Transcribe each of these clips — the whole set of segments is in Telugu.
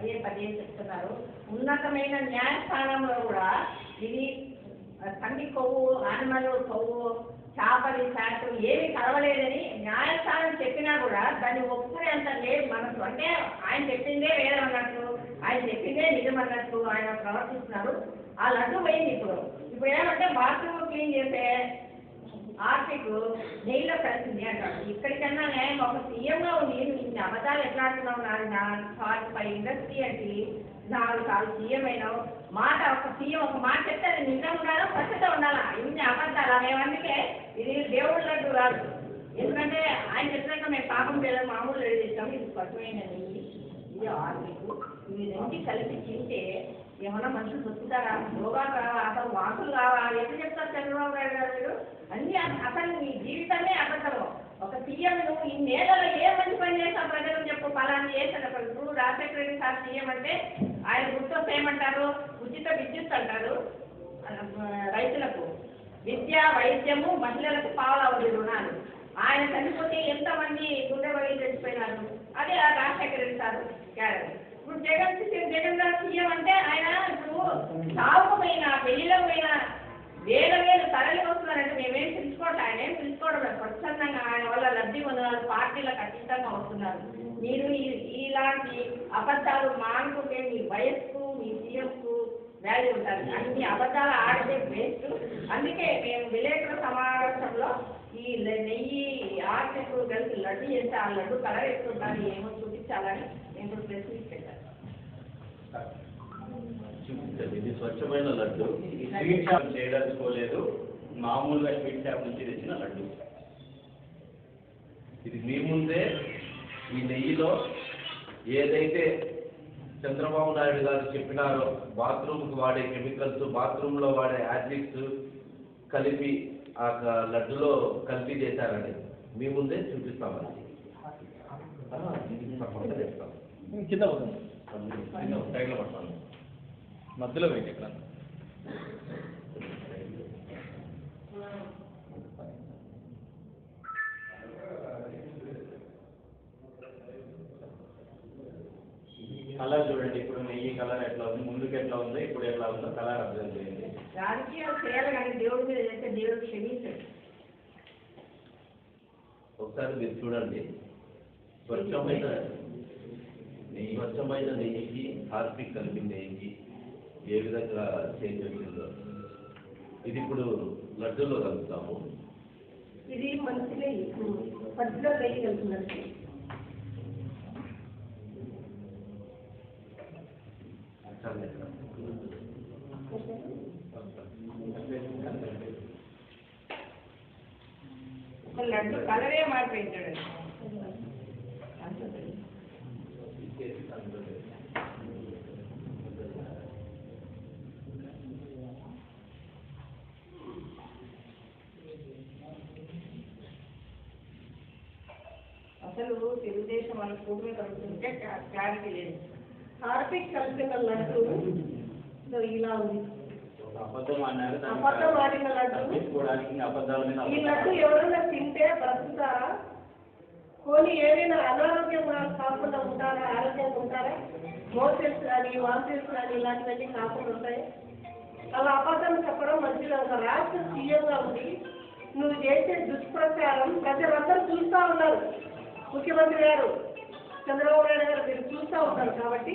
పదే పదే చెప్తున్నారు. ఉన్నతమైన న్యాయస్థానంలో కూడా ఇది ఆ, కొవ్వు ఆనిమల్ కొవ్వు చేపలి చాటు ఏమి కలవలేదని న్యాయస్థానం చెప్పినా కూడా దాన్ని ఒప్పుకునేంత లేదు. మనసు అంటే ఆయన చెప్పిందే వేరే అన్నట్టు ఆయన చెప్పిందే నిజం అన్నట్టు ఆయన ప్రవర్తిస్తున్నారు. ఆ లడ్డు పోయింది ఇప్పుడు. ఇప్పుడు ఏమంటే బాత్రూమ్ క్లీన్ చేసే ఆర్టిక్ జైల్లో కలిసింది అంటాడు ఇక్కడికన్నా న్యాయం ఒక సీఎంగా ఉంది నువ్వు ఇన్ని అబద్ధాలు ఎట్లా అంటున్నావు నాది నా సారీ పై ఇండస్ట్రీ అంటే నాలుగు సార్లు సీఎం అయినావు. మాట ఒక సీఎం ఒక మాట చెప్తే అది నిజం ఉండాలా స్వచ్ఛత ఉండాలా? ఇన్ని అబద్ధాలు? అందుకే ఇది దేవుడు లడ్డు రాదు ఎందుకంటే ఆయన చెప్పినాక మేము పాపం లేదా మామూలు రెడీ చేస్తాము ఇది స్వచ్ఛమైన ఇది ఆర్టిక్ ఇవి రెండు కలిపి తింటే ఏమన్నా మనుషులు దొరుకుతారా రోగాలు కావా అసలు వాసులు కావా ఎట్లా చెప్తారు చంద్రబాబు నాయుడు గారు మీరు అన్ని అసలు నీ జీవితమే అబద్ధము. ఒక సీఎం నువ్వు ఈ నేలలో ఏ మంచి పని చేస్తావు ప్రజలకు చెప్పు. ఫలాన్ని చేశాను అక్కడ. నువ్వు రాజశేఖర రెడ్డి సార్ సీఎం అంటే ఆయన గుర్తొస్తే ఏమంటారు? ఉచిత విద్యుత్ అంటారు. రైతులకు. విద్య వైద్యము మహిళలకు పావలవది రుణాలు. ఆయన చనిపోతే ఎంతమంది గుండె బలి చచ్చిపోయినారు? అదే ఆ రాజశేఖర రెడ్డి సార్ క్యారెక్టర్. ఇప్పుడు జగన్ జగన్ గారు సీఎం అంటే ఆయన ఇప్పుడు సాగుకు పోయిన పెళ్ళిలో పోయిన వేల వేలు తరలి వస్తున్నారంటే మేమేం పిలుచుకోవట్లే? ఆయన ఏం పిలుచుకోవడం లేదు. స్వచ్ఛందంగా ఆయన వల్ల లబ్ధి పొందినారు పార్టీలకు అతీతంగా వస్తున్నారు. మీరు ఈ- ఇలాంటి అబద్ధాలు మానుకుంటే మీ వయస్సు మీ సీఎంకు వాల్యూ ఉంటుంది. అన్ని అబద్ధాలు ఆడితే వేస్ట్ అందుకే మేము విలేకరుల సమావేశంలో ఈ నెయ్యి ఆర్టికు కలిసి లడ్డు చేస్తే ఆ లడ్డు కలర్ వేసుకుంటారు ఏమో చూపించాలని నేను ఇప్పుడు చూపించండి ఇది స్వచ్ఛమైన లడ్డు. ఈ స్వీట్ షాప్ చేయదలుచుకోలేదు. మామూలుగా స్వీట్ షాప్ నుంచి తెచ్చిన లడ్డు. ఇది మీ ముందే ఈ నెయ్యిలో ఏదైతే చంద్రబాబు నాయుడు గారు చెప్పినారో బాత్రూమ్కి వాడే కెమికల్స్ బాత్రూంలో వాడే యాసిడ్స్ కలిపి ఆ లడ్డులో కలిపి చేశారని మీ ముందే చూపిస్తామని ఆ, కింద సైడ్లో మధ్యలో వెయిట్ ఇక్కడ కలర్ చూడండి ఇప్పుడు నెయ్యి కలర్ ఎట్లా ఉంది ముందుకు ఎట్లా ఉందో ఇప్పుడు ఎట్లా ఉందో కలర్ అబ్జర్వ్ చేయండి. రాజకీయాలు చేయాలి కానీ దేవుడి మీద చేస్తే దేవుడు క్షమించడు. ఒకసారి మీరు చూడండి. స్వచ్ఛమైన స్వచ్ఛమైన నెయ్యికి హార్పిక్ కలిపి నెయ్యికి ఏ విధంగా చేంజ్ వచ్చిందో ఇది ఇప్పుడు లడ్డూలో కలుపుతాము. ఇది మంచి నెయ్యి మధ్యలో నెయ్యి ఒక లడ్డు కలరే మారిపోయింది చూడండి అసలు తెలుగుదేశం వాళ్ళ కూటమి కలుపుతుంటే క్లా- క్లారిటీ లేదు. హార్పిక్ కలిపిన లడ్డు ఇలా ఉంది. అబద్ధం ఆడిన లడ్డు. ఈ. లడ్డు ఎవరైనా తింటే బ్రతుకుతారా పోనీ ఏమైనా అనారోగ్యం కాకుండా ఉంటారా ఆరోగ్యంగా ఉంటారా? మోసెస్ కానీ వాంసెస్ కానీ ఇలాంటివన్నీ కాకుండా ఉంటాయి. అలా అబద్ధం చెప్పడం మంచిది. ఒక రాష్ట్ర సీఎంగా ఉంది నువ్వు చేసే దుష్ప్రచారం ప్రజలందరూ చూస్తూ ఉన్నారు. ముఖ్యమంత్రి గారు చంద్రబాబు నాయుడు గారు మీరు చూస్తూ ఉన్నారు కాబట్టి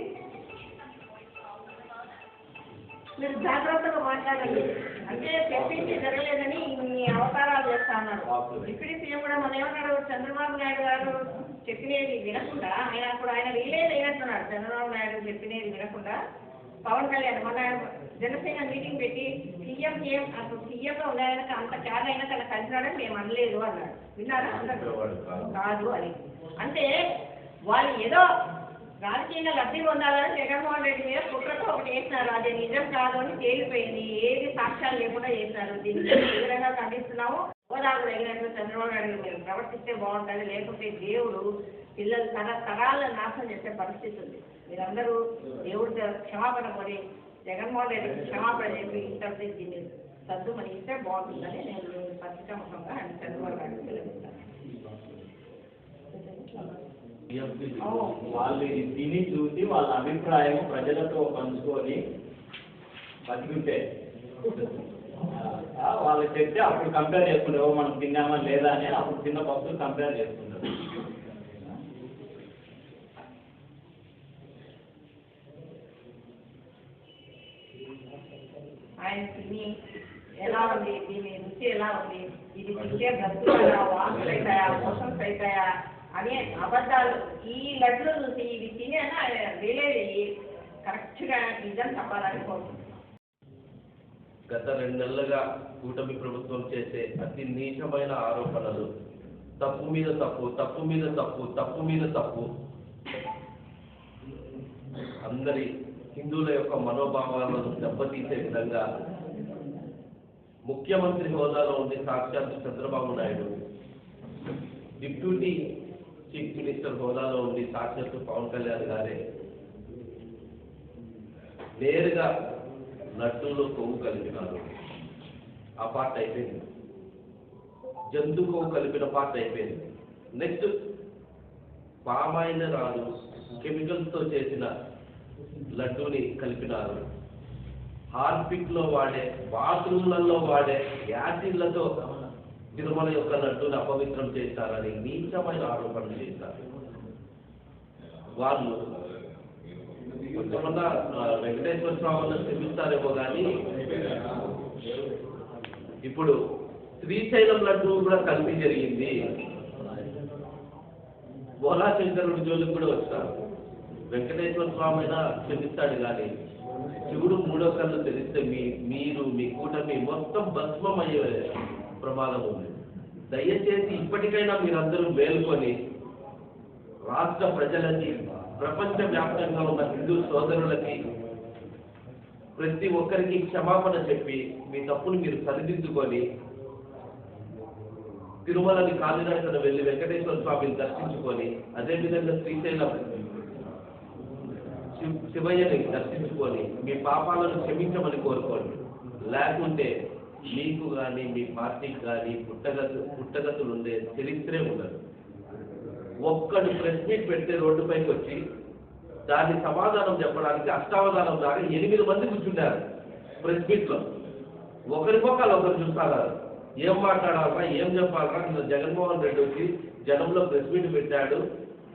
మీరు జాగ్రత్తగా మాట్లాడండి. అంటే చెప్పింది జరగలేదని ఇన్ని అవతారాలు చేస్తా ఉన్నారు డిప్యూటీ సీఎం కూడా మన ఏమన్నాడు? చంద్రబాబు నాయుడు గారు చెప్పినది వినకుండా ఆయన అప్పుడు ఆయన రిలే అయినట్టున్నాడు చంద్రబాబు నాయుడు చెప్పినది వినకుండా పవన్ కళ్యాణ్ మన జనసేన మీటింగ్ పెట్టి సీఎం ఏం అసలు సీఎంగా ఉన్నాయనక అంత క్యాడ్ అయినా తన కలిసినాడని మేము అనలేదు అన్నాడు. విన్నారా. కాదు అని. అంటే వాళ్ళు ఏదో రాజకీయంగా లబ్ధి పొందాలని జగన్మోహన్ రెడ్డి మీద కుట్రతో ఒకటి వేసినారు. అది నిజం కాదు అని తేలిపోయింది. ఏది సాక్ష్యాలు లేకుండా చేశారు. దీన్ని మేము తీవ్రంగా ఖండిస్తున్నాము హోదాకు తగినట్టు చంద్రబాబు నాయుడు మీరు ప్రవర్తిస్తే బాగుంటుంది. లేకుంటే దేవుడు పిల్లలు తన తరాలను నాశనం చేసే పరిస్థితి ఉంది. మీరందరూ దేవుడి క్షమాపణ కోరి జగన్మోహన్ రెడ్డికి క్షమాపణ చెప్పి ఇంటర్వ్యూ దీన్ని సద్దు మన ఇస్తే బాగుంటుందని నేను పత్రికా ముఖంగా చంద్రబాబు నాయుడు తెలియజేస్తాను. వాళ్ళు తిని చూసి వాళ్ళ అభిప్రాయం ప్రజలతో పంచుకొని బతికుంటే. వాళ్ళు వాళ్ళకి చెప్తే అప్పుడు కంపేర్ చేసుకుంటారు. మనం తిన్నామా లేదా? అని అప్పుడు తిన్న భక్తులు కంపేర్ చేసుకుంటారు. ఆయన తిని ఎలా ఉంది? దీని రుచి ఎలా ఉంది? ఇది తింటే బ్రతుకుతాయా వాంతులు అవుతాయా మోషన్స్ అవుతాయా అనే అబద్ధాలు. ఈ లడ్లు చూసి ఇవి తిని అని రిలేజ్ అయ్యి కరెక్ట్గా నిజం చెప్పాలని కోరుకుంటున్నాను గత రెండు నెలలుగా కూటమి ప్రభుత్వం చేసే అతి నీచమైన ఆరోపణలు తప్పు మీద తప్పు తప్పు మీద తప్పు తప్పు మీద తప్పు. అందరి హిందువుల యొక్క మనోభావాలను దెబ్బతీసే విధంగా ముఖ్యమంత్రి హోదాలో ఉండే సాక్షాత్ Chandrababu Naidu deputy chief minister హోదాలో ఉండి సాక్షాత్ పవన్ కళ్యాణ్ గారే నేరుగా నటుల్లో కొవ్వు కలిపినారు. ఆ పార్ట్ అయిపోయింది. జంతు కొవ్వు కలిపిన పార్ట్ అయిపోయింది. నెక్స్ట్ పామాయిల్ రాదు కెమికల్స్తో చేసిన లడ్డూని కలిపినారు. హార్పిక్లో వాడే బాత్రూమ్లలో వాడే యాసిడ్లతో తిరుమల యొక్క లడ్డూని అపవిత్రం చేశారని నీచమైన ఆరోపణలు చేశారు వాళ్ళు కొంతమంది వెంకటేశ్వర స్వామిని శ్రమిస్తారేమో కానీ ఇప్పుడు శ్రీశైలం లడ్డు కూడా కలిపి జరిగింది. బోలాశంకరుడు జోలికి కూడా వచ్చారు వెంకటేశ్వర స్వామి అయినా క్షమిస్తాడు కానీ శివుడు మూడో కళ్ళు తెలిస్తే మీ మీరు మీ కూటమి మొత్తం భస్మం అయ్యే ప్రమాదం ఉంది. దయచేసి ఇప్పటికైనా మీరందరూ మేల్కొని రాష్ట్ర ప్రజలకి ప్రపంచ వ్యాప్తంగా ఉన్న హిందూ సోదరులకి ప్రతి ఒక్కరికి క్షమాపణ చెప్పి మీ తప్పును మీరు సరిదిద్దుకొని తిరుమలని కాలినడకన వెళ్ళి వెంకటేశ్వర స్వామిని దర్శించుకొని అదేవిధంగా శ్రీశైలం శివ్- శివయ్యని దర్శించుకొని మీ పాపాలను క్షమించమని కోరుకోండి. లేకుంటే మీకు కానీ మీ పార్టీకి కానీ పుట్టగతు పుట్టగతులు ఉండే చరిత్రే ఉండదు. ఒక్కడు ప్రెస్ మీట్ పెడితే రోడ్డుపైకి వచ్చి దాన్ని సమాధానం చెప్పడానికి అష్టావధానం దాకా ఎనిమిది మంది కూర్చున్నారు ప్రెస్ మీట్లో. ఒకరికొకరు ఒకరు చూస్తారు ఏం మాట్లాడాలన్నా ఏం చెప్పాలన్నా నిన్న జగన్మోహన్ రెడ్డి వచ్చి జనంలో ప్రెస్ మీట్ పెట్టాడు.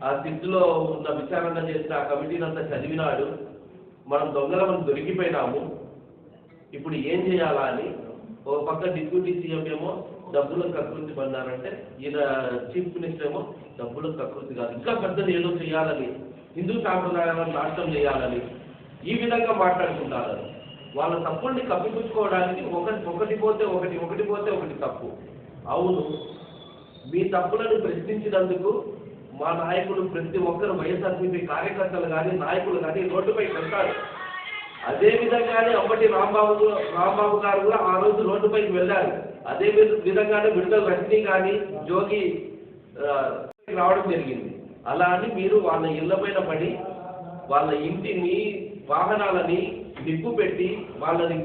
ఆ సిట్టులో ఉన్న విచారణ చేసిన ఆ కమిటీని అంతా చదివినాడు. మనం దొంగలమని దొరికిపోయినాము. ఇప్పుడు ఏం చేయాలా అని ఒక పక్క డిప్యూటీ సీఎం ఏమో డబ్బులకు కకృతి పడినారంటే ఈయన చీఫ్ మినిస్టర్ ఏమో డబ్బులకు కకృతి కాదు. ఇంకా పెద్దది ఏదో చేయాలని హిందూ సాంప్రదాయాలను నాశనం చేయాలని ఈ విధంగా మాట్లాడుకుంటారు. వాళ్ళ తప్పుల్ని కప్పిపుచ్చుకోవడానికి ఒకటి ఒకటి పోతే ఒకటి ఒకటి పోతే ఒకటి తప్పు. అవును మీ తప్పులను ప్రశ్నించినందుకు మా నాయకులు ప్రతి ఒక్కరు వైఎస్ఆర్సీపీ కార్యకర్తలు కానీ నాయకులు కానీ రోడ్డుపై వెళ్తారు అదే విధంగానే అప్పటి రాంబాబు రాంబాబు గారు కూడా ఆ రోజు రోడ్డుపైకి వెళ్ళారు. అదే విధ- విధంగానే విడుదల రజనీ కానీ జోగి రావడం జరిగింది. అలా అని మీరు వాళ్ళ ఇళ్ళ పైన పడి వాళ్ళ ఇంటిని వాహనాలని నిప్పు పెట్టి వాళ్ళని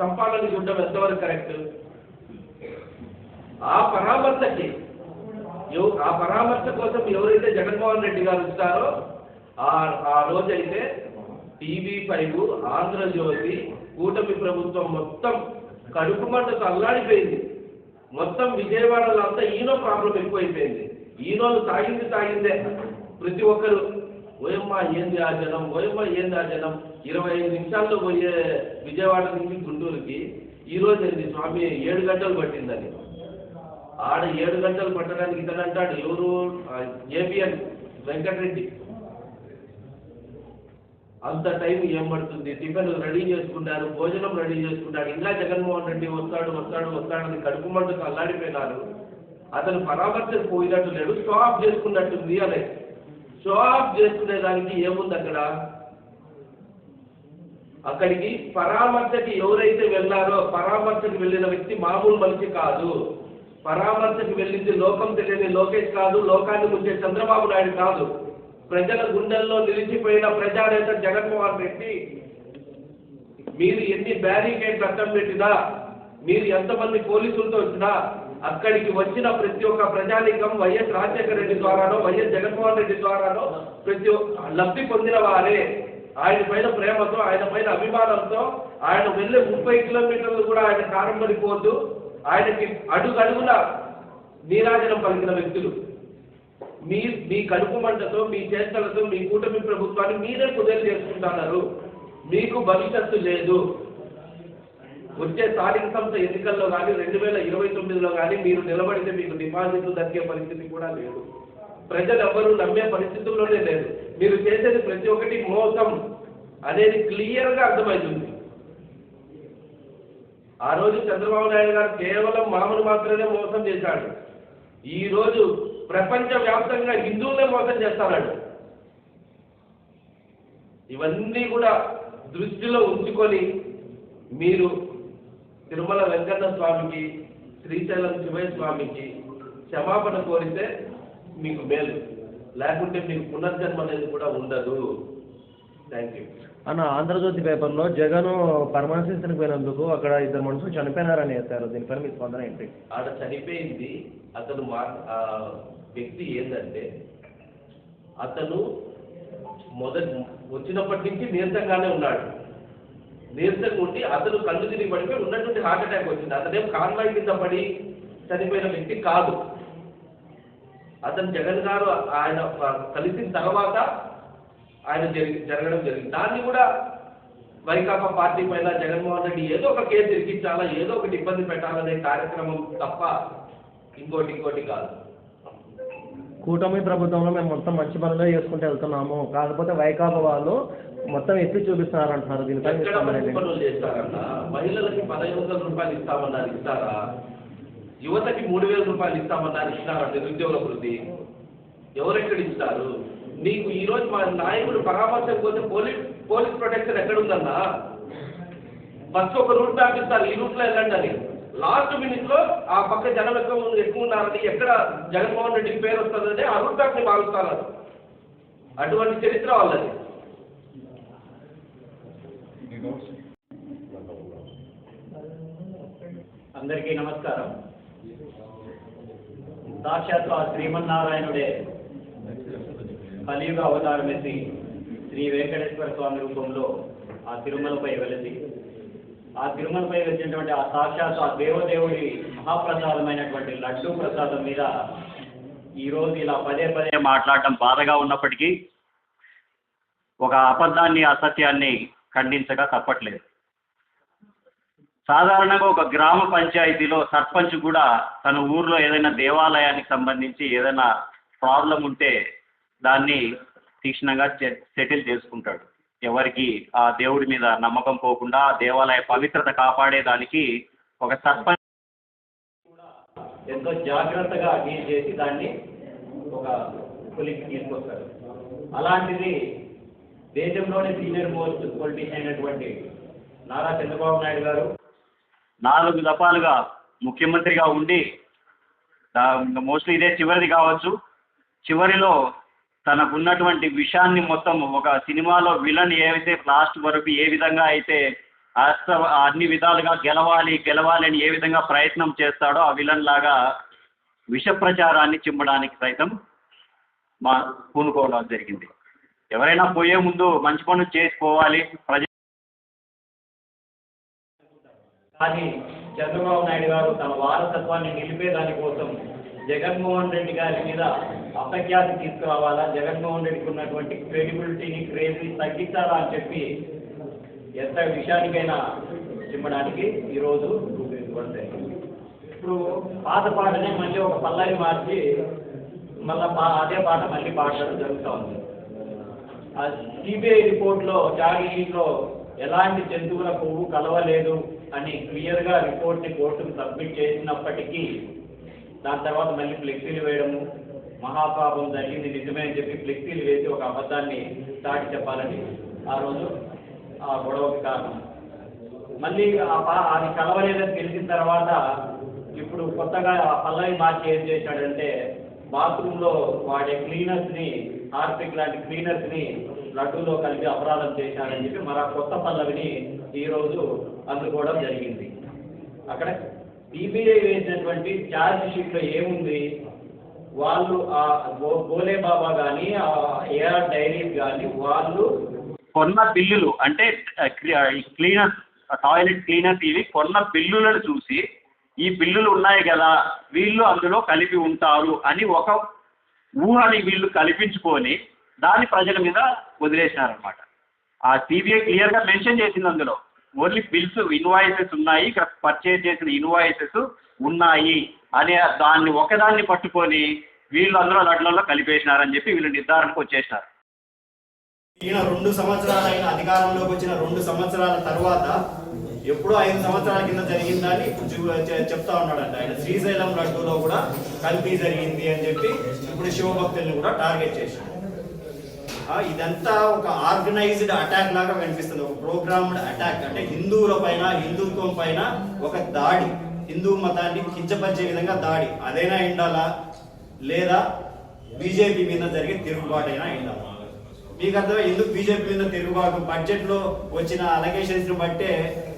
చంపాలని చూడడం ఎంతవరకు కరెక్ట్? ఆ పరామర్శకి. ఆ పరామర్శ కోసం ఎవరైతే జగన్మోహన్ రెడ్డి గారు ఇస్తారో ఆ ఆ రోజైతే టీవీ ఫైవ్ ఆంధ్రజ్యోతి కూటమి ప్రభుత్వం మొత్తం కడుపు మంటకు అల్లాడిపోయింది మొత్తం విజయవాడలో అంతా ఈనో ప్రాబ్లం ఎక్కువైపోయింది. ఈనోలు తాగింది తాగిందే ప్రతి ఒక్కరు. ఓయమ్మ ఏంది ఆ జనం? ఓయమ్మ ఏంది ఆ జనం? ఇరవై ఐదు నిమిషాల్లో పోయే విజయవాడ నుంచి గుంటూరుకి ఈరోజు ఏంది? స్వామి ఏడు గంటలు పట్టిందని. ఆడ ఏడు గంటలు పట్టడానికి ఇతను అంటాడు ఎవరు ఏబిఎన్ వెంకటరెడ్డి. అంత టైం ఏం పడుతుంది? టిఫిన్ రెడీ చేసుకుంటారు భోజనం రెడీ చేసుకుంటారు. ఇంకా జగన్మోహన్ రెడ్డి వస్తాడు వస్తాడు వస్తాడని కడుపు మంటకు అల్లాడిపోయినారు. అతను పరామర్శకు పోయినట్టు లేడు షో ఆఫ్ చేసుకున్నట్టుంది అనే. షో ఆఫ్ చేసుకునే దానికి ఏముంది అక్కడ? అక్కడికి పరామర్శకి ఎవరైతే వెళ్ళారో పరామర్శకు వెళ్ళిన వ్యక్తి మామూలు మనిషి కాదు. పరామర్శకి వెళ్ళింది లోకం తెలియని లోకేష్ కాదు లోకాన్ని ముంచే చంద్రబాబు నాయుడు కాదు. ప్రజల గుండెల్లో నిలిచిపోయిన ప్రజానేత జగన్మోహన్ రెడ్డి మీరు ఎన్ని బ్యారికేడ్ అడ్డం పెట్టినా మీరు ఎంతమంది పోలీసులతో వచ్చినా అక్కడికి వచ్చిన ప్రతి ఒక్క ప్రజానీకం వైఎస్ రాజశేఖర రెడ్డి ద్వారానో వైఎస్ జగన్మోహన్ రెడ్డి ద్వారానో ప్రతి ఒక్క- లబ్ధి పొందిన వారే. ఆయన పైన ప్రేమతో ఆయన పైన అభిమానంతో ఆయన వెళ్ళే ముప్పై కిలోమీటర్లు కూడా ఆయన కారంబడిపోద్దు ఆయనకి అడుగడుగున నీరాజనం పలికిన వ్యక్తులు. మీ మీ కడుపు మంటతో మీ చేష్టలతో మీ కూటమి ప్రభుత్వాన్ని మీరే కుదేలు చేసుకుంటున్నారు. మీకు భవిష్యత్తు లేదు. వచ్చే స్థానిక సంస్థ ఎన్నికల్లో కానీ రెండు వేల ఇరవై తొమ్మిదిలో కానీ మీరు నిలబడితే మీకు డిపాజిట్లు దక్కే పరిస్థితి కూడా లేదు. ప్రజలు నమ్మే పరిస్థితుల్లోనే లేదు. మీరు చేసేది ప్రతి ఒక్కటి మోసం. అనేది క్లియర్గా అర్థమవుతుంది ఆ రోజు చంద్రబాబు నాయుడు గారు కేవలం మామూలు మాత్రమే మోసం చేశాడు. ఈ రోజు ప్రపంచ వ్యాప్తంగా హిందువులే మోసం చేస్తున్నాడు ఇవన్నీ కూడా దృష్టిలో ఉంచుకొని మీరు తిరుమల వెంకన్న స్వామికి శ్రీశైలం శివయ్య స్వామికి క్షమాపణ కోరితే మీకు మేలు. లేకుంటే మీకు పునర్జన్మ అనేది కూడా ఉండదు. థ్యాంక్ యూ అన్న ఆంధ్రజ్యోతి పేపర్లో జగన్ పరమశించడానికి పోయినందుకు అక్కడ ఇద్దరు మనుషులు చనిపోయినారని వేస్తారు దీనిపైన మీ స్పందన ఏంటి? ఆడ చనిపోయింది. అతను మా వ్యక్తి ఏంటంటే అతను మొదటి వచ్చినప్పటి నుంచి నీరసంగానే ఉన్నాడు. నీరసంగా ఉండి అతను కళ్ళు తిరిగి పడిపోయి ఉన్నటువంటి హార్ట్ అటాక్ వచ్చింది. అతనేం కాన్వాయ్ కింద పడి చనిపోయిన వ్యక్తి కాదు. అతను జగన్ గారు ఆయన కలిసిన తర్వాత ఆయన జరిగి జరగడం జరిగింది. దాన్ని కూడా వైకాపా పార్టీ పైన జగన్మోహన్ రెడ్డి ఏదో ఒక కేసు ఇరికించాలా ఏదో ఒకటి ఇబ్బంది పెట్టాలనే కార్యక్రమం తప్ప ఇంకోటి ఇంకోటి కాదు. కూటమి ప్రభుత్వంలో మేము మొత్తం మంచి పనులే చేసుకుంటూ వెళ్తున్నాము. కాకపోతే వైకాపా వాళ్ళు మొత్తం ఎత్తి చూపిస్తున్నారు అంటున్నారు దీనిపై మహిళలకి పదహైదు వందల రూపాయలు ఇస్తామన్నారు ఇస్తారా? యువతకి మూడు వేల రూపాయలు ఇస్తామన్నారు ఇస్తారా నిరుద్యోగ వృద్ధి. ఎవరెక్కడ ఇస్తారు నీకు ఈ రోజు మా నాయకుడు పరామర్శకు పోతే పోలీస్ పోలీస్ ప్రొటెక్షన్ ఎక్కడుందన్నా? ఫస్ట్ ఒక రూట్ మ్యాప్ ఈ రూట్లో వెళ్ళండి అని. లాస్ట్ మినిట్లో ఆ పక్క జనం ఎక్కువ ఉంది- ఎక్కువ ఉన్నారని ఎక్కడ జగన్మోహన్ రెడ్డికి పేరు వస్తుందని ఆ రూట్ మ్యాప్ భావిస్తారు అటువంటి చరిత్ర వాళ్ళది. అందరికీ నమస్కారం. సాక్షాత్ ఆ శ్రీమన్నారాయణుడే కలియుగ అవతారం ఎత్తి శ్రీ వెంకటేశ్వర స్వామి రూపంలో ఆ తిరుమలపై వెలిసి ఆ తిరుమలపై వచ్చినటువంటి ఆ సాక్షాత్ ఆ దేవదేవుడి మహాప్రసాదమైనటువంటి లడ్డూ ప్రసాదం మీద ఈరోజు ఇలా పదే పదే మాట్లాడటం బాధగా ఉన్నప్పటికీ ఒక అబద్ధాన్ని అసత్యాన్ని ఖండించగా తప్పట్లేదు. సాధారణంగా ఒక గ్రామ పంచాయతీలో సర్పంచ్ కూడా తన ఊర్లో ఏదైనా దేవాలయానికి సంబంధించి ఏదైనా ప్రాబ్లం ఉంటే దాన్ని తీక్షణంగా సెటిల్ చేసుకుంటాడు. ఎవరికి ఆ దేవుడి మీద నమ్మకం పోకుండా దేవాలయ పవిత్రత కాపాడేదానికి ఒక సర్పంచ్ ఎంతో జాగ్రత్తగా డీల్ చేసి దాన్ని ఒక కొలికి తీసుకొస్తారు అలాంటిది దేశంలోనే సీనియర్ మోస్ట్ పొలిటీషియన్ అయినటువంటి నారా చంద్రబాబు నాయుడు గారు నాలుగు దఫాలుగా ముఖ్యమంత్రిగా ఉండి మోస్ట్లీ ఇదే చివరిది కావచ్చు. చివరిలో తనకున్నటువంటి విషయాన్ని మొత్తం ఒక సినిమాలో విలన్ ఏవైతే లాస్ట్ వరకు ఏ విధంగా అయితే అస్త అన్ని విధాలుగా గెలవాలి గెలవాలి అని ఏ విధంగా ప్రయత్నం చేస్తాడో ఆ విలన్ లాగా విష ప్రచారాన్ని చిమ్మడానికి సైతం మా పూనుకోవడం జరిగింది. ఎవరైనా పోయే ముందు మంచి పనులు చేసుకోవాలి ప్రజ కానీ చంద్రబాబు నాయుడు గారు తన వారసత్వాన్ని నిలిపేదాని కోసం జగన్మోహన్ రెడ్డి గారి మీద అపఖ్యాతి తీసుకురావాలా? జగన్మోహన్ రెడ్డికి ఉన్నటువంటి క్రెడిబిలిటీని క్రేజీ తగ్గించాలా అని చెప్పి ఎంత విషయానికైనా చిమ్మడానికి ఈరోజు రూపొందించబడతాయి ఇప్పుడు పాత పాటనే మళ్ళీ ఒక పల్లవి మార్చి మళ్ళీ పా అదే పాట మళ్ళీ పాడడం జరుగుతూ ఉంది. ఆ సిబిఐ రిపోర్ట్లో ఛార్జ్ షీట్లో ఎలాంటి జంతువుల కొవ్వు కలవలేదు అని క్లియర్గా రిపోర్ట్ని కోర్టుకు సబ్మిట్ చేసినప్పటికీ దాని తర్వాత మళ్ళీ ఫ్లెక్సీలు వేయడము మహాపాపం జరిగింది నిజమే అని చెప్పి ఫ్లెక్సీలు వేసి ఒక అబద్ధాన్ని దాటి చెప్పాలని ఆ రోజు ఆ గొడవకి కారణం. మళ్ళీ ఆ పా అది కలవలేదని తెలిసిన తర్వాత ఇప్పుడు కొత్తగా ఆ పల్లవి మార్చి ఏం చేశాడంటే బాత్రూంలో వాడే క్లీనర్స్ని హార్పిక్ లాంటి క్లీనర్స్ని లడ్డూలో కలిపి అపరాధం చేశాడని చెప్పి మన కొత్త పల్లవిని ఈరోజు అందుకోవడం జరిగింది. అక్కడ బీబీఐ వేసినటువంటి ఛార్జ్ షీట్లో ఏముంది? వాళ్ళు ఆ గో- గోలే బాబా కానీ ఆ ఏఆర్ డైరీస్ కానీ వాళ్ళు కొన్న బిల్లులు అంటే క్లీనర్ టాయిలెట్ క్లీనర్స్ ఇవి కొన్న బిల్లులను చూసి ఈ బిల్లులు ఉన్నాయి కదా వీళ్ళు అందులో కలిపి ఉంటారు అని ఒక ఊహని వీళ్ళు కల్పించుకొని దాన్ని ప్రజల మీద వదిలేసినారనమాట ఆ సిబిఐ క్లియర్గా మెన్షన్ చేసింది అందులో. ఓన్లీ బిల్స్ ఇన్వాయిసెస్ ఉన్నాయి ఇక్కడ పర్చేజ్ చేసిన ఇన్వాయిసెస్ ఉన్నాయి అనే దాన్ని ఒకదాన్ని పట్టుకొని వీళ్ళందరూ అందులో లడ్లలో కలిపేసినారని చెప్పి వీళ్ళు నిర్ధారణకు వచ్చేసినారు. ఈయన రెండు సంవత్సరాలైన అధికారంలోకి వచ్చిన రెండు సంవత్సరాల తర్వాత ఎప్పుడో ఐదు సంవత్సరాల కింద జరిగిందని చెప్తా ఉన్నాడంట. ఆయన శ్రీశైలం లడ్డూలో కూడా కల్పీ జరిగింది అని చెప్పి ఇప్పుడు శివభక్తుల్ని కూడా టార్గెట్ చేశాడు ఇదంతా ఒక ఆర్గనైజ్డ్ అటాక్ లాగా కనిపిస్తుంది. ఒక ప్రోగ్రామ్డ్ అటాక్. అంటే హిందువుల పైన హిందుత్వం పైన ఒక దాడి. హిందూ మతాన్ని కించపరిచే విధంగా దాడి. అదైనా ఎండాలా లేదా బీజేపీ మీద జరిగే తిరుగుబాటు అయినా ఎండాలా మీకు అర్థం ఎందుకు బీజేపీ మీద తిరుగుబాటు? బడ్జెట్లో వచ్చిన అలగేషన్స్ బట్టే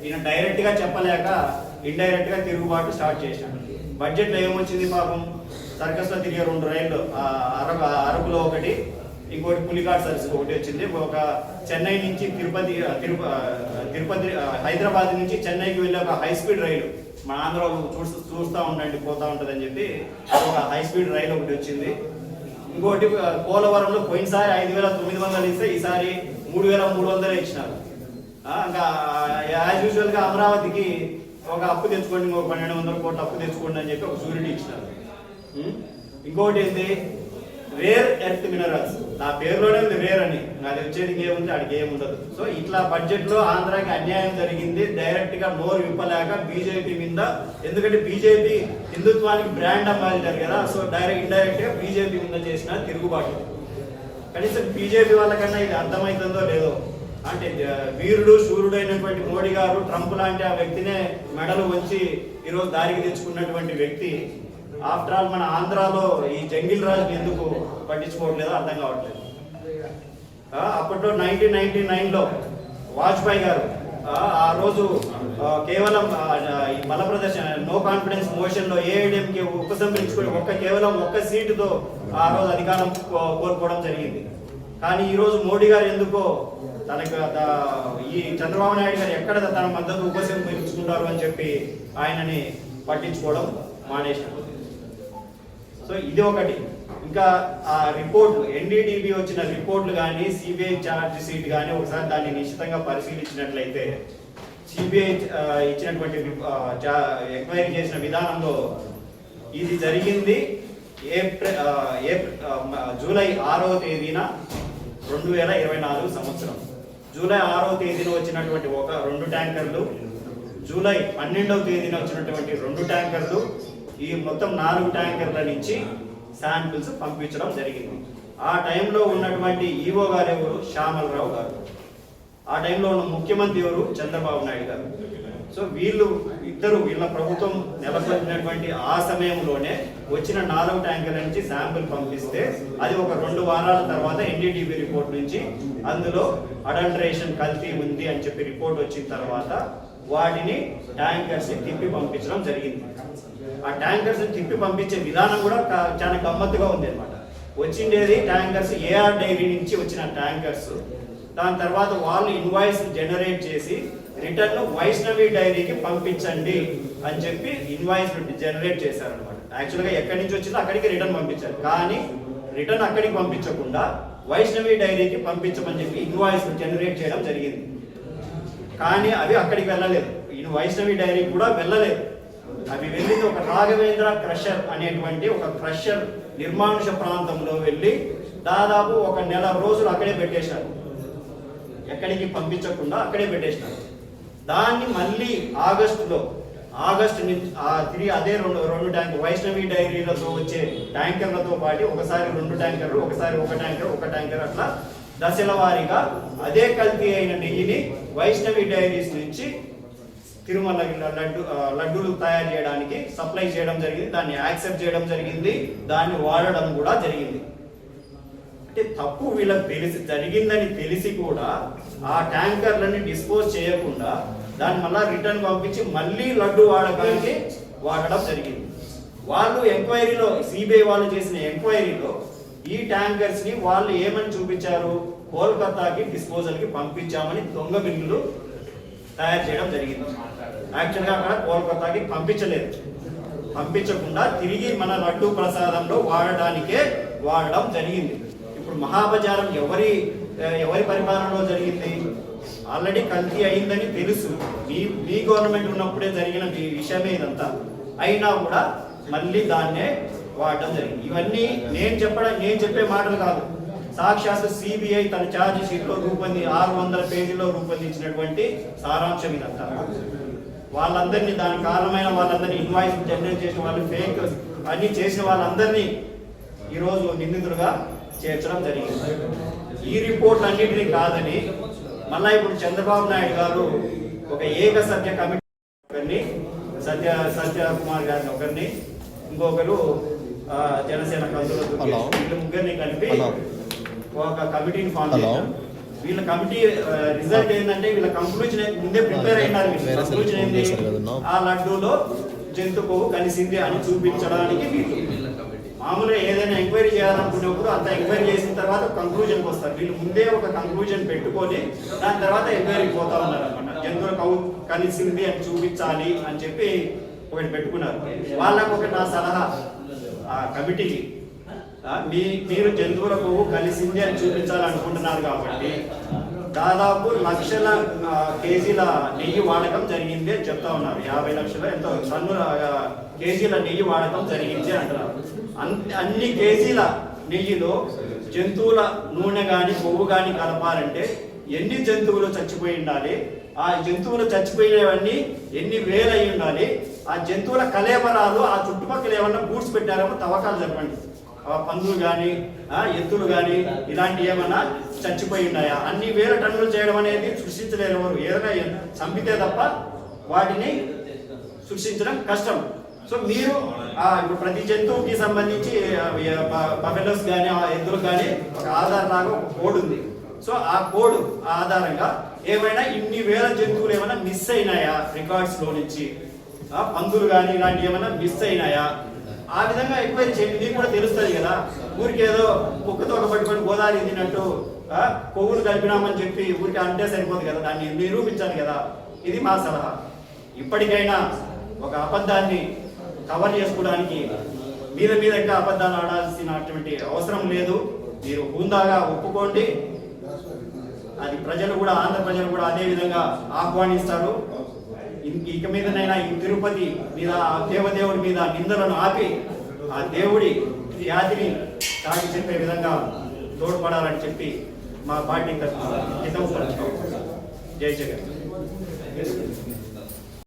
ఈయన డైరెక్ట్గా చెప్పలేక ఇండైరెక్ట్గా తిరుగుబాటు స్టార్ట్ చేశాడు. బడ్జెట్లో ఏమొచ్చింది పాపం? సర్కస్లో తిరిగే రెండు రైళ్ళు అరకు అరకులో ఒకటి ఇంకోటి పులికాట్ సర్వీస్ ఒకటి వచ్చింది. ఒక చెన్నై నుంచి తిరుపతి తిరుపతి తిరుపతి హైదరాబాద్ నుంచి చెన్నైకి వెళ్ళే ఒక హై స్పీడ్ రైలు మన ఆంధ్ర చూస్తూ చూస్తూ ఉండండి పోతా ఉంటుందని చెప్పి ఒక హై స్పీడ్ రైలు ఒకటి వచ్చింది. ఇంకోటి పోలవరంలో పోయినసారి ఐదు వేల తొమ్మిది వందలు ఇస్తే ఈసారి మూడు వేల మూడు వందలు ఇచ్చినారు. ఇంకా యాజ్ యూజువల్గా అమరావతికి ఒక అప్పు తెచ్చుకోండి ఇంకో పన్నెండు వందల కోట్లు అప్పు తెచ్చుకోండి అని చెప్పి ఒక సూర్యుడు ఇచ్చినారు. ఇంకోటి ఏంటి రేర్ ఎర్త్ మినరల్స్. నా పేరులోనే ఉంది రేర్ అని. నాది వచ్చేది ఏముంది అడిగి ఏముండదు సో ఇట్లా బడ్జెట్లో ఆంధ్రాకి అన్యాయం జరిగింది. డైరెక్ట్గా నోరు విప్పలేక బీజేపీ మీద ఎందుకంటే బీజేపీ హిందుత్వానికి బ్రాండ్ అంబాసిడర్ కదా సో డైరెక్ట్ ఇండైరెక్ట్గా బీజేపీ మీద చేసిన తిరుగుబాటు. కనీసం బీజేపీ వాళ్ళకన్నా ఇది అర్థమవుతుందో లేదో. అంటే వీరుడు శూరుడు అయినటువంటి మోడీ గారు ట్రంప్ లాంటి ఆ వ్యక్తినే మెడలు వంచి ఈరోజు దారికి తెచ్చుకున్నటువంటి వ్యక్తి ఆఫ్టర్ ఆల్ మన ఆంధ్రాలో ఈ జంగిల్ రాజుని ఎందుకు పట్టించుకోవట్లేదో అర్థం కావట్లేదు. అప్పట్లో నైన్టీన్ నైన్టీ నైన్లో వాజ్పేయి గారు ఆ, రోజు కేవలం ఈ బల ప్రదర్శన నో కాన్ఫిడెన్స్ మోషన్లో ఏఐడిఎంకి ఉపసంహరించుకుని ఒక్క కేవలం ఒక్క సీటుతో ఆ రోజు అధికారం కో- కోల్పోవడం జరిగింది. కానీ ఈరోజు మోడీ గారు ఎందుకో తనకు ఈ చంద్రబాబు నాయుడు గారు ఎక్కడ తన మద్దతు ఉపసంహరించుకుంటారు అని చెప్పి ఆయనని పట్టించుకోవడం మానేశారు. సో ఇది ఒకటి. ఇంకా ఆ రిపోర్ట్లు ఎన్డీటీవీ వచ్చిన రిపోర్ట్లు కానీ సిబిఐ ఛార్జ్ షీట్ కానీ ఒకసారి దాన్ని నిశ్చితంగా పరిశీలించినట్లయితే సిబిఐ ఇచ్చినటువంటి ఎంక్వైరీ చేసిన విధానంలో ఇది జరిగింది. ఏప్రిల్ ఏప్రిల్ జూలై ఆరో తేదీన రెండు వేల ఇరవై నాలుగు సంవత్సరం. జూలై ఆరో తేదీన వచ్చినటువంటి ఒక రెండు ట్యాంకర్లు జూలై పన్నెండవ తేదీన వచ్చినటువంటి రెండు ట్యాంకర్లు ఈ మొత్తం నాలుగు ట్యాంకర్ల నుంచి శాంపిల్స్ పంపించడం జరిగింది. ఆ టైంలో ఉన్నటువంటి ఈవో గారు ఎవరు? శ్యామలరావు గారు. ఆ టైంలో ఉన్న ముఖ్యమంత్రి ఎవరు? చంద్రబాబు నాయుడు గారు. సో వీళ్ళు ఇద్దరు వీళ్ళ ప్రభుత్వం నెలకొల్పినటువంటి ఆ సమయంలోనే వచ్చిన నాలుగు ట్యాంకర్ల నుంచి శాంపిల్ పంపిస్తే అది ఒక రెండు వారాల తర్వాత ఎన్డీటీవీ రిపోర్ట్ నుంచి అందులో అడల్టరేషన్ కల్తీ ఉంది అని చెప్పి రిపోర్ట్ వచ్చిన తర్వాత వాటిని ట్యాంకర్స్ తిప్పి పంపించడం జరిగింది. ఆ ట్యాంకర్స్ తిప్పి పంపించే విధానం కూడా చాలా గమ్మత్తుగా ఉంది అనమాట వచ్చిండేది ట్యాంకర్స్ ఏఆర్ డైరీ నుంచి వచ్చిన ట్యాంకర్స్. దాని తర్వాత వాళ్ళు ఇన్వాయిస్ జనరేట్ చేసి రిటర్న్ వైష్ణవి డైరీకి పంపించండి అని చెప్పి ఇన్వాయిస్ జనరేట్ చేశారనమాట యాక్చువల్గా ఎక్కడి నుంచి వచ్చిందో అక్కడికి రిటర్న్ పంపించారు. కానీ రిటర్న్ అక్కడికి పంపించకుండా వైష్ణవి డైరీకి పంపించమని చెప్పి ఇన్వాయిస్ జనరేట్ చేయడం జరిగింది. కానీ అవి అక్కడికి వెళ్ళలేదు. ఈయన వైష్ణవి డైరీ కూడా వెళ్ళలేదు. అవి వెళ్ళింది ఒక రాఘవేంద్ర క్రషర్ అనేటువంటి ఒక క్రషర్ నిర్మానుష ప్రాంతంలో వెళ్ళి దాదాపు ఒక నెల రోజులు అక్కడే పెట్టేశారు. ఎక్కడికి పంపించకుండా అక్కడే పెట్టేసినారు. దాన్ని మళ్ళీ ఆగస్టులో ఆగస్టు నుంచి ఆ తిరిగి అదే రెండు రెండు ట్యాంక్ వైష్ణవి డైరీలతో వచ్చే ట్యాంకర్లతో పాటు ఒకసారి రెండు ట్యాంకర్లు ఒకసారి ఒక ట్యాంకర్ ఒక ట్యాంకర్ అట్లా దశల వారీగా అదే కల్తీ అయిన నెయ్యిని వైష్ణవి డైరీస్ నుంచి తిరుమల లడ్డు లడ్డూలు తయారు చేయడానికి సప్లై చేయడం జరిగింది దాన్ని యాక్సెప్ట్ చేయడం జరిగింది దాన్ని వాడడం కూడా జరిగింది. అంటే తప్పు వీళ్ళకి తెలిసి జరిగిందని తెలిసి కూడా ఆ ట్యాంకర్లని డిస్పోజ్ చేయకుండా దాన్ని మళ్ళా రిటర్న్ పంపించి మళ్ళీ లడ్డు వాడకానికి వాడడం జరిగింది. వాళ్ళు ఎంక్వైరీలో సిబిఐ వాళ్ళు చేసిన ఎంక్వైరీలో ఈ ట్యాంకర్స్ని వాళ్ళు ఏమని చూపించారు? కోల్కతాకి డిస్పోజల్కి పంపించామని దొంగ బిల్లులు తయారు చేయడం జరిగింది. యాక్చువల్గా అక్కడ కోల్కతాకి పంపించలేదు. పంపించకుండా తిరిగి మన లడ్డు ప్రసాదంలో వాడడానికే వాడడం జరిగింది. ఇప్పుడు మహాబజారం ఎవరి ఎవరి పరిపాలనలో జరిగింది? ఆల్రెడీ కల్తీ అయిందని తెలుసు. మీ మీ గవర్నమెంట్ ఉన్నప్పుడే జరిగిన ఈ విషయమే ఇదంతా. అయినా కూడా మళ్ళీ దాన్నే వాడడం జరిగింది ఇవన్నీ నేను చెప్పడం నేను చెప్పే మాటలు కాదు. సాక్షాత్ సిబిఐ తన ఛార్జ్ షీట్లో రూపొంది ఆరు వందల పేజీలో రూపొందించినటువంటి సారాంశం ఇదంతా. వాళ్ళందరినీ దానికి కారణమైన వాళ్ళందరినీ ఇన్వాయిస్ జనరేట్ చేసిన వాళ్ళు ఫేక్ అన్ని చేసిన వాళ్ళందరినీ ఈరోజు నిందితులుగా చేర్చడం జరిగింది. ఈ రిపోర్ట్ అన్నింటినీ కాదని మళ్ళా ఇప్పుడు చంద్రబాబు నాయుడు గారు ఒక ఏక సత్య కమిటీ ఒకరిని సత్య సత్య కుమార్ గారిని ఒకరిని ఇంకొకరు జనసేన వీళ్ళ ముగ్గురిని కలిపి ఒక కమిటీని ఫామ్ చేశారు. వీళ్ళ కమిటీ రిజల్ట్ ఏంటంటే వీళ్ళ కంక్లూజన్ ముందే ప్రిపేర్ అయినారు కంక్లూజన్ ఏంటి? ఆ లడ్డూలో జంతు కొవ్వు కలిసింది అని చూపించడానికి వీళ్ళు. మామూలుగా ఏదైనా ఎంక్వైరీ చేయాలనుకున్నప్పుడు అంత ఎంక్వైరీ చేసిన తర్వాత కంక్లూజన్కి వస్తారు. వీళ్ళు ముందే ఒక కంక్లూజన్ పెట్టుకొని దాని తర్వాత ఎంక్వైరీకి పోతా ఉన్నారు అనమాట జంతువుల కవ్వు కలిసింది అని చూపించాలి అని చెప్పి ఒకటి పెట్టుకున్నారు. వాళ్ళకు ఒక నా సలహా. ఆ కమిటీకి. మీ మీరు జంతువులకు కొవ్వు కలిసింది అని చూపించాలనుకుంటున్నారు కాబట్టి దాదాపు లక్షల కేజీల నెయ్యి వాడకం జరిగింది అని చెప్తా ఉన్నారు. యాభై లక్షల ఎంతో టన్నుల కేజీల నెయ్యి వాడకం జరిగింది అంటున్నారు. అన్- అన్ని కేజీల నెయ్యిలో జంతువుల నూనె కానీ కొవ్వు కానీ కలపాలంటే ఎన్ని జంతువులు చచ్చిపోయి ఉండాలి? ఆ జంతువులు చచ్చిపోయినవన్నీ ఎన్ని వేలు అయి ఉండాలి? ఆ జంతువుల కలేబరాలు ఆ చుట్టుపక్కల ఏమన్నా గూడ్స్ పెట్టారేమో తవ్వకాలు చెప్పండి. ఆ పందులు కానీ ఎత్తులు కానీ ఇలాంటి ఏమన్నా చచ్చిపోయి ఉన్నాయా? అన్ని వేల టన్నులు చేయడం అనేది సృష్టించలేరు ఎవరు. ఏదైనా చంపితే తప్ప వాటిని సృష్టించడం కష్టం. సో మీరు ఇప్పుడు ప్రతి జంతువుకి సంబంధించి బఫెలోస్ కానీ ఆ ఎద్దులకు కానీ ఒక ఆధార్ లాగా ఒక కోడ్ ఉంది. సో ఆ కోడ్ ఆధారంగా ఏమైనా ఇన్ని వేల జంతువులు ఏమైనా మిస్ అయినాయా రికార్డ్స్లో నుంచి పందులు కానీ ఇలాంటి ఏమైనా మిస్ అయినాయా? ఆ విధంగా ఎంక్వైరీ చేయండి మీకు కూడా తెలుస్తుంది కదా. ఊరికి ఏదో కుక్కతో ఒక పట్టుకొని గోదావరి తిన్నట్టు కొవ్వులు కలిపినామని చెప్పి ఊరికి అంటే సరిపోదు కదా. దాన్ని నిరూపించాలి కదా. ఇది మా సలహా. ఇప్పటికైనా ఒక అబద్ధాన్ని కవర్ చేసుకోవడానికి మీద మీద ఇంకా అబద్ధాలు ఆడాల్సినటువంటి అవసరం లేదు. మీరు హుందాగా ఒప్పుకోండి. అది ప్రజలు కూడా ఆంధ్ర ప్రజలు కూడా అదే విధంగా ఆహ్వానిస్తారు. ఇక మీదనైనా ఈ తిరుపతి మీద ఆ దేవదేవుడి మీద నిందలను ఆపి ఆ దేవుడి వ్యాధిని తాగి చెప్పే విధంగా తోడ్పడాలని చెప్పి మా పార్టీ తరఫున హితవు పలుకుతాం. జై జగన్